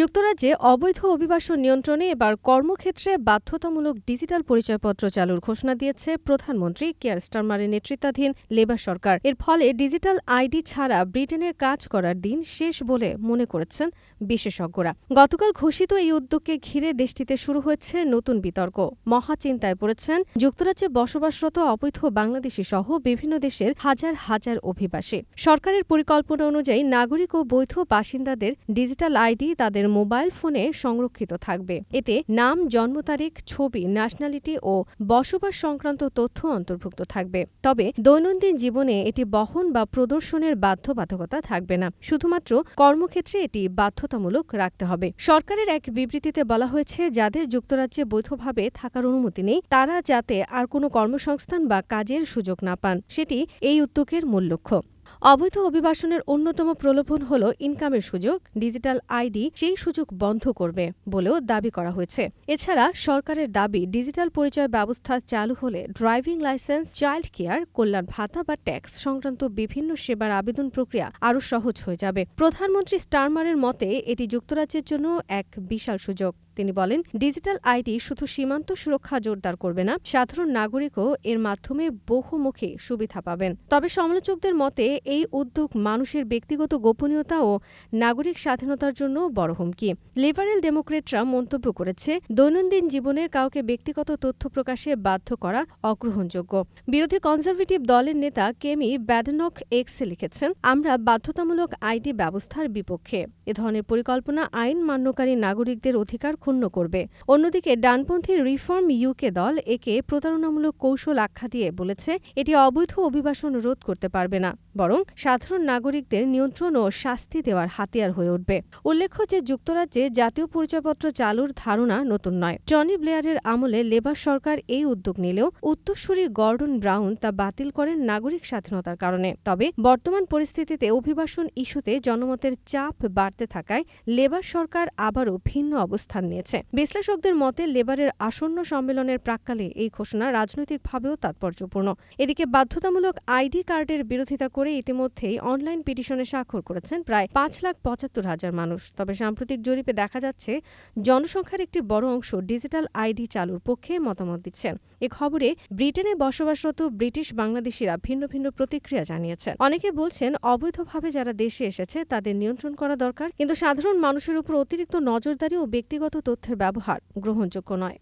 যুক্তরাজ্যে অবৈধ অভিবাসন নিয়ন্ত্রণে এবার কর্মক্ষেত্রে বাধ্যতামূলক ডিজিটাল পরিচয়পত্র চালুর ঘোষণা দিয়েছে প্রধানমন্ত্রী কেয়ার স্টারমারের নেতৃত্বাধীন লেবার সরকার। এর ফলে ডিজিটাল আইডি ছাড়া ব্রিটেনে কাজ করার দিন শেষ বলে মনে করেছেন বিশেষজ্ঞরা। গতকাল ঘোষিত এই উদ্যোগকে ঘিরে দেশটিতে শুরু হয়েছে নতুন বিতর্ক। মহাচিন্তায় পড়েছেন যুক্তরাজ্যে বসবাসরত অবৈধ বাংলাদেশি সহ বিভিন্ন দেশের হাজার হাজার অভিবাসী। সরকারের পরিকল্পনা অনুযায়ী নাগরিক ও বৈধ বাসিন্দাদের ডিজিটাল আইডি তাদের মোবাইল ফোনে সংরক্ষিত থাকবে। এতে নাম, জন্ম তারিখ, ছবি ন্যাশনালিটি ও বসবাস সংক্রান্ত তথ্য অন্তর্ভুক্ত থাকবে। তবে দৈনন্দিন জীবনে এটি বহন বা প্রদর্শনের বাধ্যবাধকতা থাকবে না। শুধুমাত্র কর্মক্ষেত্রে এটি বাধ্যতামূলক রাখতে হবে। সরকারের এক বিবৃতিতে বলা হয়েছে, যাদের যুক্তরাজ্যে বৈধভাবে থাকার অনুমতি নেই, তারা যাতে আর কোনো কর্মসংস্থান বা কাজের সুযোগ না পান, সেটি এই উদ্যোগের মূল লক্ষ্য। অবৈধ অভিবাসনের অন্যতম প্রলোভন হল ইনকামের সুযোগ, ডিজিটাল আইডি সেই সুযোগ বন্ধ করবে বলেও দাবি করা হয়েছে। এছাড়া সরকারের দাবি, ডিজিটাল পরিচয় ব্যবস্থা চালু হলে ড্রাইভিং লাইসেন্স, চাইল্ড কেয়ার, কল্যাণ ভাতা বা ট্যাক্স সংক্রান্ত বিভিন্ন সেবার আবেদন প্রক্রিয়া আরও সহজ হয়ে যাবে। প্রধানমন্ত্রী স্টারমারের মতে, এটি যুক্তরাজ্যের জন্য এক বিশাল সুযোগ। তিনি বলেন, ডিজিটাল আইডি শুধু সীমান্ত সুরক্ষা জোরদার করবে না, সাধারণ নাগরিকও এর মাধ্যমে বহুমুখী সুবিধা পাবেন। তবে সমালোচকদের মতে, এই উদ্যোগ মানুষের ব্যক্তিগত গোপনীয়তা ও নাগরিক স্বাধীনতার জন্য বড় হুমকি। লিবারেল ডেমোক্রেটরা মন্তব্য করেছে, দৈনন্দিন জীবনে কাউকে ব্যক্তিগত তথ্য প্রকাশে বাধ্য করা অগ্রহণযোগ্য। বিরোধী কনজারভেটিভ দলের নেতা কেমি ব্যাডনক এক্সে লিখেছেন, আমরা বাধ্যতামূলক আইডি ব্যবস্থার বিপক্ষে। এ ধরনের পরিকল্পনা আইন মান্যকারী নাগরিকদের অধিকার ক্ষুণ্ণ করবে। অন্যদিকে ডানপন্থী রিফর্ম ইউকে দল একে প্রতারণামূলক কৌশল আখ্যা দিয়ে বলেছে, এটি অবৈধ অভিবাসন রোধ করতে পারবে না, বরং সাধারণ নাগরিকদের নিয়ন্ত্রণ ও শাস্তি দেওয়ার হাতিয়ার হয়ে উঠবে। উল্লেখ্য যে যুক্তরাজ্যে জাতীয় পরিচয়পত্র চালুর ধারণা নতুন নয়। টনি ব্লেয়ারের আমলে লেবার সরকার এই উদ্যোগ নিলেও উত্তরসূরি গর্ডন ব্রাউন তা বাতিল করেন নাগরিক স্বাধীনতার কারণে। তবে বর্তমান পরিস্থিতিতে অভিবাসন ইস্যুতে জনমতের চাপ বাড়তে থাকায় লেবার সরকার আবারও ভিন্ন অবস্থান নিয়েছে বিশ্লেষকদের মতে, লেবারের আসন্ন সম্মেলনের প্রাক্কালে এই ঘোষণা রাজনৈতিকভাবেও তাৎপর্যপূর্ণ। এদিকে বাধ্যতামূলক আইডি কার্ডের বিরোধিতা করে ইতিমধ্যেই অনলাইন পিটিশনে স্বাক্ষর করেছেন প্রায় পাঁচ লাখ পঁচাত্তর হাজার মানুষ। তবে সাম্প্রতিক জরিপে দেখা যাচ্ছে, জনসংখ্যার একটি বড় অংশ ডিজিটাল আইডি চালুর পক্ষে মতামত দিচ্ছেন। এ খবরে ব্রিটেনে বসবাসরত ব্রিটিশ বাংলাদেশিরা ভিন্ন ভিন্ন প্রতিক্রিয়া জানিয়েছেন। অনেকে বলছেন, অবৈধভাবে যারা দেশে এসেছে তাদের নিয়ন্ত্রণ করা দরকার। কিন্তু সাধারণ মানুষের উপর অতিরিক্ত নজরদারি ও ব্যক্তিগত তথ্যের ব্যবহার গ্রহণযোগ্য নয়।